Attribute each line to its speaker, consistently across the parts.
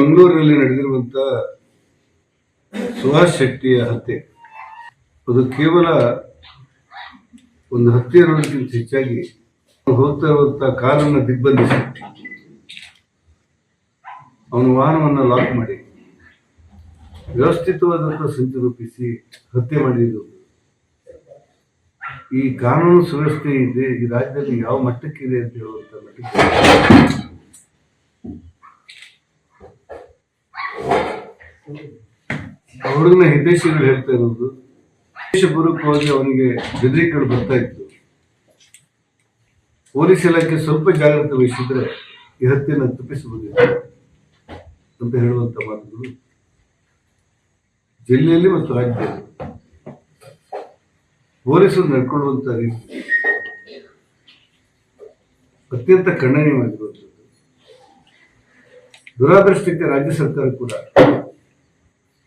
Speaker 1: ಮಂಗಳೂರಿನಲ್ಲಿ ನಡೆದಿರುವಂತ ಸುಭಾಷ್ ಶೆಟ್ಟಿಯ ಹತ್ಯೆ. ಅದು ಕೇವಲ ಒಂದು ಹತ್ಯೆ ಅನ್ನೋದಕ್ಕಿಂತ ಹೆಚ್ಚಾಗಿ ಹೋಗ್ತಾ ಇರುವಂತ ಕಾರನ್ನು ದಿಗ್ಬಂಧಿಸಿ ಅವನ ವಾಹನವನ್ನು ಲಾಕ್ ಮಾಡಿ ವ್ಯವಸ್ಥಿತವಾದಂತಹ ಸಂಚು ರೂಪಿಸಿ ಹತ್ಯೆ ಮಾಡಿದ್ದು. ಈ ಕಾನೂನು ಸುವ್ಯವಸ್ಥೆ ಇದೆ, ಈ ರಾಜ್ಯದಲ್ಲಿ ಯಾವ ಮಟ್ಟಕ್ಕಿದೆ ಅಂತ ಹೇಳುವಂತ ಮಟ್ಟಕ್ಕೆ ಹುಡುಗನ ಹಿತೈಷಿಗಳು ಹೇಳ್ತಾ ಇರೋದು ದೇಶಪೂರ್ವಕವಾಗಿ ಅವನಿಗೆ ಬೆದರಿಕೆಗಳು ಬರ್ತಾ ಇತ್ತು. ಪೊಲೀಸ್ ಇಲಾಖೆ ಸ್ವಲ್ಪ ಜಾಗ್ರತೆ ವಹಿಸಿದ್ರೆ ಈ ಹತ್ಯೆಯನ್ನು ತಪ್ಪಿಸಬಹುದು ಅಂತ ಹೇಳುವಂತ ಮಾತುಗಳು ಜಿಲ್ಲೆಯಲ್ಲಿ ಮತ್ತು ರಾಜ್ಯದಲ್ಲಿ. ಪೊಲೀಸರು ನಡ್ಕೊಳ್ಳುವಂತ ರೀತಿ ಅತ್ಯಂತ ಖಂಡನೀಯವಾಗಿರುವಂಥದ್ದು ದುರಾದೃಷ್ಟಕ್ಕೆ ರಾಜ್ಯ ಸರ್ಕಾರ ಕೂಡ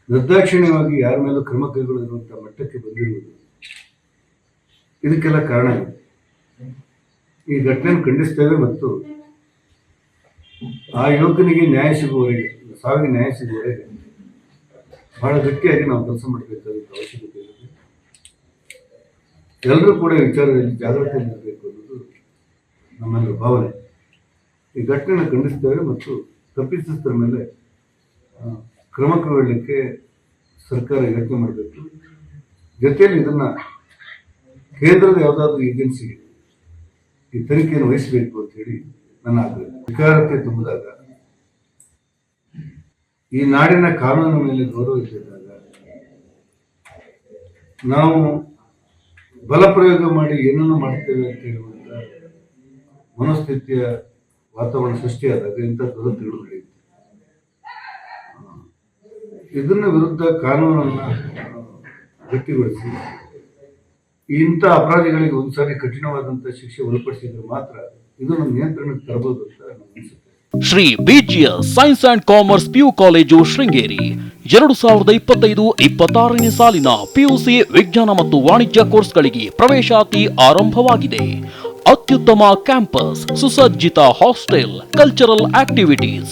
Speaker 1: ನಿರ್ದಾಕ್ಷಿಣ್ಯವಾಗಿ ಯಾರ ಮೇಲೂ ಕ್ರಮ ಕೈಗೊಳ್ಳುವಂಥ ಮಟ್ಟಕ್ಕೆ ಬಂದಿರುವುದು ಇದಕ್ಕೆಲ್ಲ ಕಾರಣ ಈ ಘಟನೆಯನ್ನು ಖಂಡಿಸ್ತೇವೆ ಮತ್ತು ಆ ಯುವಕನಿಗೆ ನ್ಯಾಯ ಸಿಗುವವರೆಗೆ, ಸಾವಿಗೆ ನ್ಯಾಯ ಸಿಗುವವರೆಗೆ ಬಹಳ ಗಟ್ಟಿಯಾಗಿ ನಾವು ಕೆಲಸ ಮಾಡಬೇಕಾದಂಥ ಅವಶ್ಯಕತೆ ಇದೆ. ಎಲ್ಲರೂ ಕೂಡ ವಿಚಾರದಲ್ಲಿ ಜಾಗೃತಿಯಲ್ಲಿರಬೇಕು ಅನ್ನೋದು ನಮ್ಮಲ್ಲಿ ಭಾವನೆ. ಈ ಘಟನೆಯನ್ನು ಖಂಡಿಸ್ತೇವೆ ಮತ್ತು ತಪ್ಪಿತಸ್ಥರ ಮೇಲೆ ಕ್ರಮ ಕೈಗೊಳ್ಳಲಿಕ್ಕೆ ಸರ್ಕಾರ ಯೋಚನೆ ಮಾಡಬೇಕು ಜೊತೆಯಲ್ಲಿ ಇದನ್ನ ಕೇಂದ್ರದ ಯಾವುದಾದ್ರೂ ಏಜೆನ್ಸಿ ಈ ತನಿಖೆಯನ್ನು ವಹಿಸಬೇಕು ಅಂತ ಹೇಳಿ ನನ್ನ ಆಗ್ರಹ. ವಿಕಾರಕ್ಕೆ ತುಂಬಿದಾಗ, ಈ ನಾಡಿನ ಕಾನೂನಿನ ಮೇಲೆ ಗೌರವ ಇದ್ದಾಗ ನಾವು ಬಲ ಪ್ರಯೋಗ ಮಾಡಿ ಏನನ್ನು ಮಾಡ್ತೇವೆ ಅಂತ ಹೇಳುವಂತ ಮನಸ್ಥಿತಿಯ ವಾತಾವರಣ ಸೃಷ್ಟಿಯಾದಾಗ ಇಂಥ ದುರಂತಗಳು ಇದನ್ನ ವಿರುದ್ಧ ಕಾನೂನನ್ನು ಗಟ್ಟಿಗೊಳಿಸಿ, ಇಂಥ ಅಪರಾಧಿಗಳಿಗೆ ಒಂದ್ಸಾರಿ ಕಠಿಣವಾದಂತ ಶಿಕ್ಷೆ ಒಳಪಡಿಸಿದ್ರೆ ಮಾತ್ರ ಇದನ್ನು ನಿಯಂತ್ರಣಕ್ಕೆ ತರಬಹುದು ಅಂತ
Speaker 2: Shri BGS science and commerce PU college Sringeri. ಎರಡು ಸಾವಿರದ ಇಪ್ಪತ್ತೈದು ಇಪ್ಪತ್ತಾರನೇ ಸಾಲಿನ ಪಿಯುಸಿ ವಿಜ್ಞಾನ ಮತ್ತು ವಾಣಿಜ್ಯ ಕೋರ್ಸ್ಗಳಿಗೆ ಪ್ರವೇಶಾತಿ ಆರಂಭವಾಗಿದೆ. ಅತ್ಯುತ್ತಮ ಕ್ಯಾಂಪಸ್, ಸುಸಜ್ಜಿತ ಹಾಸ್ಟೆಲ್ ಕಲ್ಚರಲ್ ಆಕ್ಟಿವಿಟೀಸ್